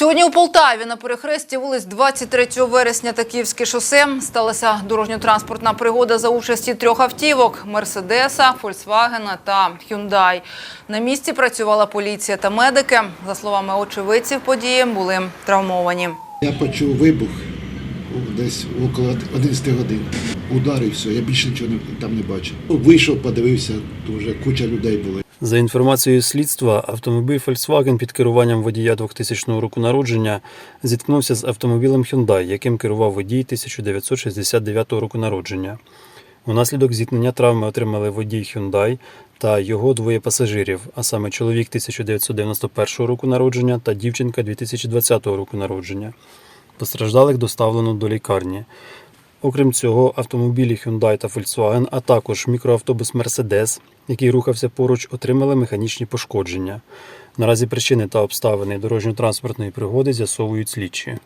Сьогодні у Полтаві на перехресті вулиць 23 вересня та Київське шосе сталася дорожньо-транспортна пригода за участі трьох автівок – Мерседеса, Фольксвагена та Хюндай. На місці працювала поліція та медики. За словами очевидців події, були травмовані. Я почув вибух десь около 11 годин. Удар і все, я більше нічого там не бачив. Вийшов, подивився, то вже куча людей було. За інформацією слідства, автомобіль Volkswagen під керуванням водія 2000 року народження зіткнувся з автомобілем Hyundai, яким керував водій 1969 року народження. Унаслідок зіткнення травми отримали водій Hyundai та його двоє пасажирів, а саме чоловік 1991 року народження та дівчинка 2020 року народження. Постраждалих доставлено до лікарні. Окрім цього, автомобілі Hyundai та Volkswagen, а також мікроавтобус Mercedes, який рухався поруч, отримали механічні пошкодження. Наразі причини та обставини дорожньо-транспортної пригоди з'ясовують слідчі.